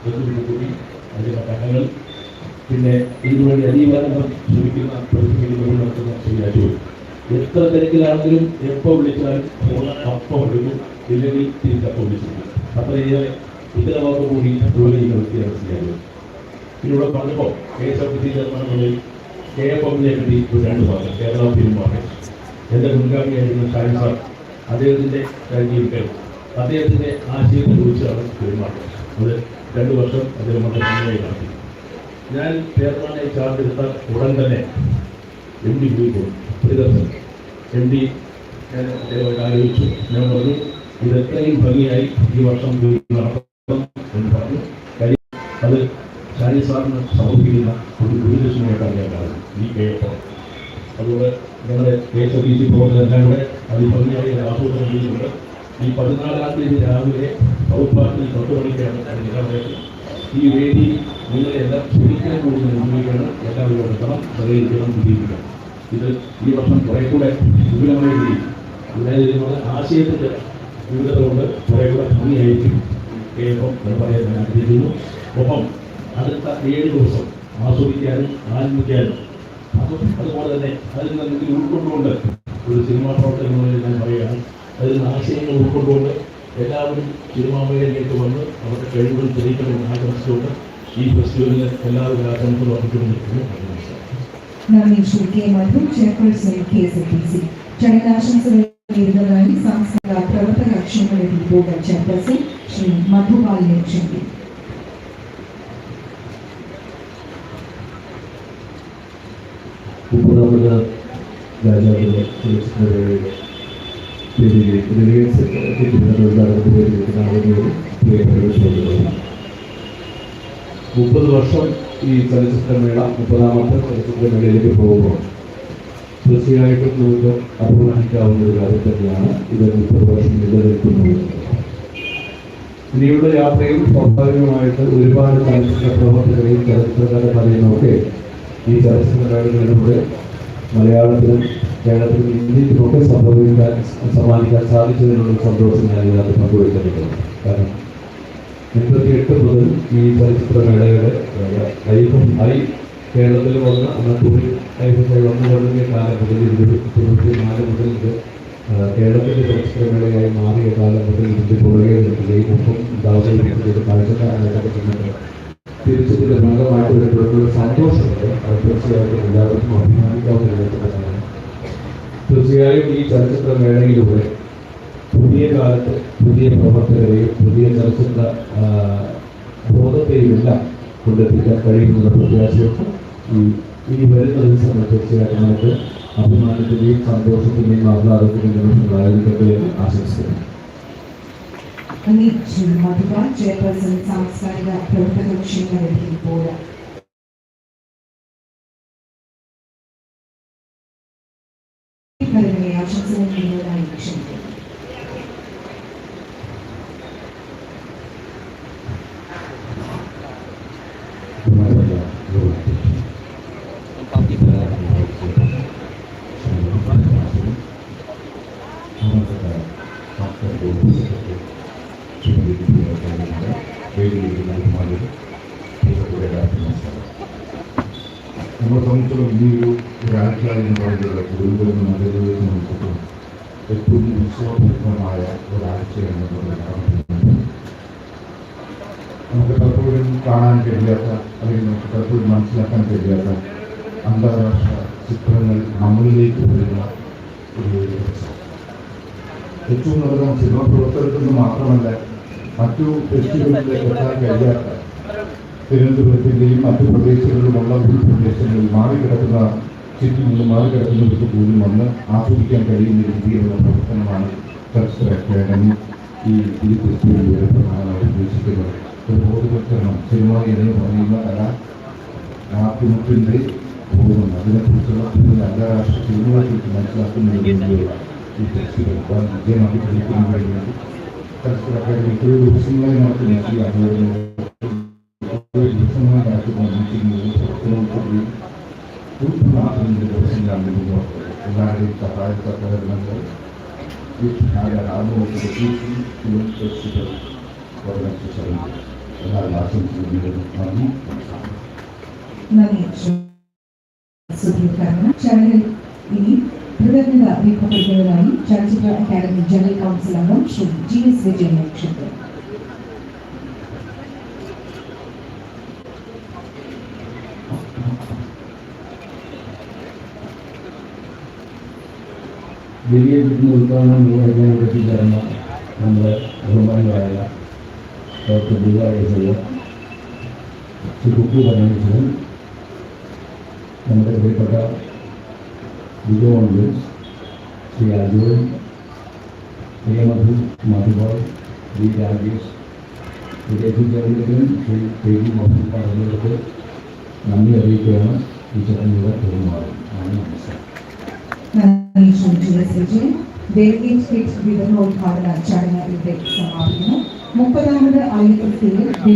കൂടി അതിന്റെ ഘട്ടങ്ങൾ പിന്നെ ഇതിനുവേണ്ടി അതീവ ശ്രമിക്കുന്ന പ്രതിനിധികൾ നടത്തുന്ന ശ്രീ അജു എത്ര തിരക്കിലാണെങ്കിലും എപ്പോൾ വിളിച്ചാലും ഫോൺ അപ്പം എടുക്കും ഇല്ലെങ്കിൽ തിരിച്ചപ്പം വിളിച്ചിരിക്കും അത്രയേറെ ഉത്തരവാദിത്വം കൂടി ജോലി ചെയ്യുന്ന വ്യക്തിയാണ് ശ്രീ അജു ഇവിടെ പറഞ്ഞപ്പോൾ കെ എസ് എഫ് ടി ചെയർമാനുള്ളിൽ കെ എഫ് എമ്മിനെ പറ്റി ഒരു രണ്ട് ഭാഗം കേരള മാർക്കറ്റ് എന്റെ മുൻഗാമിയായിരുന്ന ഷാൻ സാർ അദ്ദേഹത്തിന്റെ ജീവിക്കൽ അദ്ദേഹത്തിന്റെ ആശയത്തെ കുറിച്ചാണ് പെരുമാറ്റം അത് രണ്ട് വർഷം അദ്ദേഹം വളരെ ഭംഗിയായി നടത്തി. ഞാൻ ചെയർമാനായി ചാർജ് എടുത്ത ഉടൻ തന്നെ എം ഡി പോയി പോയി പ്രിയദർശൻ എം ഡി ഞാൻ അദ്ദേഹമായിട്ട് ആലോചിച്ചു. ഞാൻ പറഞ്ഞു ഇത് എത്രയും ഭംഗിയായി ഈ വർഷം നടത്തണം എന്ന് പറഞ്ഞു. കാര്യം അത് ഷാനി സാറിന് സമർപ്പിക്കുന്ന ഒരു ഗുരുദക്ഷിണയായിട്ടാണ് ഞാൻ കാണുന്നത് ഈ കേട്ടോ അതുകൊണ്ട് ഞങ്ങളുടെ കെ എസ് ടി സി പ്രവർത്തകരെല്ലാം കൂടെ അതിൽ ഭംഗിയായി ആസൂത്രണം ചെയ്തിട്ടുണ്ട് ഈ പതിനാലാം തീയതി രാവിലെ ഔട്ട്പാർട്ടിൽ പത്ത് മണിക്കാണ് അതിന്റെ ഈ വേദി നിങ്ങളെല്ലാം ക്ഷണിക്കാൻ കൂടുതൽ നിർമ്മിക്കണം എല്ലാവരും എടുക്കണം സഹകരിക്കണം വിജയിക്കണം ഇത് ഈ വർഷം കുറെ കൂടെ വിപുലമായി അതായത് ഇതിനുള്ള ആശയത്തിന്റെ വിവിധത കൊണ്ട് കുറെ കൂടെ ഭംഗിയായിരിക്കും. കേൾപ്പം എന്ന് പറയാൻ ഞാൻ ആഗ്രഹിക്കുന്നു. ഒപ്പം അടുത്ത ഏഴ് ദിവസം ആസ്വദിക്കാനും ആനന്ദിക്കാനും. അതും അതുപോലെ തന്നെ അതിൽ നിന്ന് ഉൾക്കൊണ്ടുകൊണ്ട് ഒരു സിനിമാ പ്രവർത്തനങ്ങളിൽ ഞാൻ പറയുകയാണ്. അതിൽ നിന്ന് ആശയങ്ങൾ ഉൾക്കൊണ്ടുകൊണ്ട് എല്ലാവരും തിരുമാമയിലേക്ക് വന്ന് അവരുടെ കഴിവുകൾ തെളിയിക്കണമെന്ന് ആഗ്രഹിച്ചുകൊണ്ട് ഈ ഫെസ്റ്റിവലിന് എല്ലാവരും ആശംസകൾ നമസ്കാരം നന്ദി Shri K Madhu chairperson K S T C. ചടങ്ങ് ആശംസകൾ നേരിടുന്നതായി സാംസ്കാരിക പ്രവർത്തക ബോർഡ് ചെയർപേഴ്സൺ ശ്രീ മധുപാലിനെ ക്ഷണിക്കുന്നു മുപ്പതാമത് രാജാവിന്റെ മുപ്പത് വർഷം ഈ ചലച്ചിത്രമേള മുപ്പതാമത്തെ ചലച്ചിത്രമേളയിലേക്ക് പോകുമ്പോൾ തീർച്ചയായിട്ടും നമുക്ക് അഭിമാനിക്കാവുന്ന ഒരു കാര്യം തന്നെയാണ് ഇത് മുപ്പത് വർഷം നിലനിൽക്കുന്നത്. ഇനിയുള്ള യാത്രയിൽ സ്വാഭാവികമായിട്ട് ഒരുപാട് ചലച്ചിത്ര പ്രവർത്തകരെയും ചലച്ചിത്രകാരെ പറയുന്നതൊക്കെ ഈ ചലച്ചിത്രമേളകളിലൂടെ മലയാളത്തിലും കേരളത്തിലും ഇന്ത്യയിലൊക്കെ സംഭവിക്കാൻ സമ്മാനിക്കാൻ സാധിച്ചതിനുള്ള സന്തോഷം ഞാൻ ഇതിനകത്ത് പങ്കുവയ്ക്കുന്നുണ്ട് കാരണം എൺപത്തി എട്ട് മുതൽ ഈ ചലച്ചിത്രമേളയുടെ ലൈഫും ഹൈ കേരളത്തിൽ വന്ന അന്ന് ടൂറിൽ ലൈഫൊക്കെ വന്നു തുടങ്ങിയ കാലം മുതൽ ഇരുപത്തി നാല് മുതൽ ഇത് കേരളത്തിന്റെ ചലച്ചിത്രമേളയായി മാറിയ കാലം മുതൽ ഇതിന്റെ പുറകെ നിൽക്കുകയും ഒപ്പം കാഴ്ചക്കാരായിട്ട് തിരിച്ചതിന്റെ ഭാഗമായിട്ട് വരുമ്പോഴൊരു സന്തോഷമുണ്ട്. അത് തീർച്ചയായിട്ടും എല്ലാവർക്കും ഒരു തീർച്ചയായും ഈ ചലച്ചിത്ര മേളയിലൂടെ പുതിയ കാലത്ത് പുതിയ പ്രവർത്തകരെയും പുതിയ ചലച്ചിത്ര ബോധത്തെയുമെല്ലാം കൊണ്ടെത്തിക്കാൻ കഴിയുമെന്ന പ്രത്യാശയൊക്കെ ഈ ഇനി വരുന്ന ദിവസങ്ങൾ തീർച്ചയായിട്ടും നമുക്ക് അഭിമാനത്തിന്റെയും സന്തോഷത്തിന്റെയും ആഹ്ലാദത്തിന്റെയും നിമിഷങ്ങളായിരിക്കട്ടെ എന്ന് ആശംസിക്കുന്നു. ശ്രീ മധുപാൽ ചെയർപേഴ്സൺ സാംസ്കാരിക പ്രവർത്തക 그러니 아침은 일어나는 것입니 다. 지금 이렇게 되어 있는 거예 요. 매일 이렇게 많이 보내고 계속 오래 나타났어 요. നമ്മളെ സംബന്ധിച്ചിടത്തോളം ഈ ഒരു ഒരാഴ്ച എന്ന് പറയുന്നത് കൂടുതലും നല്ലത് സംബന്ധിച്ചിടത്തോളം ഏറ്റവും ഉത്സവപൂർണമായ ഒരാഴ്ചയാണ് നമുക്ക് പലപ്പോഴും കാണാൻ കഴിയാത്ത അല്ലെങ്കിൽ നമുക്ക് പലപ്പോഴും മനസ്സിലാക്കാൻ കഴിയാത്ത അന്താരാഷ്ട്ര ചിത്രങ്ങൾ നമ്മളിലേക്ക് വരുന്ന ഒരു ഏറ്റവും നല്ല സിനിമ പുറത്തെടുക്കുന്നത് മാത്രമല്ല മറ്റു വ്യക്തികളിലേക്ക് എത്താൻ കഴിയാത്ത തിരുവനന്തപുരത്തിന്റെയും മറ്റു പ്രദേശങ്ങളിലുമുള്ള ഭൂപ്രദേശങ്ങളിൽ മാറിക്കിടക്കുന്ന ചുറ്റിനുള്ളിൽ മാറിക്കിടക്കുന്നവർക്ക് പോലും വന്ന് ആസ്വദിക്കാൻ കഴിയുന്ന രീതിയിലുള്ള പ്രവർത്തനമാണ് ചർച്ച് അക്കാഡമി ഈ ഫെസ്റ്റിവലിലൂടെ പ്രധാനമായി ഉദ്ദേശിക്കുന്നത് ഒരു ബോധവൽക്കരണം സിനിമ എന്ന് പറയുന്ന കല മാധ്യമത്തിന്റെ ബോധം അതിനെക്കുറിച്ചുള്ള കൂടുതൽ അന്താരാഷ്ട്ര സിനിമകളെക്കുറിച്ച് മനസ്സിലാക്കുന്നതിന് വേണ്ടിയുള്ള ഈ ഫെസ്റ്റിവൽ വൻ വിജയമാക്കി തെളിയിക്കുന്നതിന് വേണ്ടി ചലച്ചിത്ര അക്കാദമി ഇത്രയും ദിവസങ്ങളായി നടത്തുന്ന ഈ 정말 가지고 움직이는 그런 것들이 불편한 분들이 없으니 안 되는 വലിയ കിട്ടുന്ന ഉദ്ഘാടനം നിർവഹിക്കാൻ എത്തിച്ചേർന്ന നമ്മുടെ ബഹുമാനിയായ ഡോക്ടർ ദീപാവേശയ്യ ശ്രീ കുക്കു പരമേശ്വരൻ നമ്മുടെ പ്രിയപ്പെട്ട ജോസ് ശ്രീ അജോയ് ശ്രീമധു മധുബോൾ വി രാജേഷ് ഇവിടെ എത്തിച്ചേർന്നതിലും ശ്രീ കെ വി മോഹൻ പറഞ്ഞവർക്ക് നന്ദി അറിയിക്കുകയാണ്. ഈ ചടങ്ങുകൾ പെരുമാറും. നന്ദി നമസ്കാരം. നന്ദി എസ് വിജയൻ ഡെലിഗേറ്റ് കിറ്റ് വിതരണോദ്ഘാടന ചടങ്ങ് ഇവിടെ സമാപിക്കുന്നു. മുപ്പതാമത് ഐ എഫ്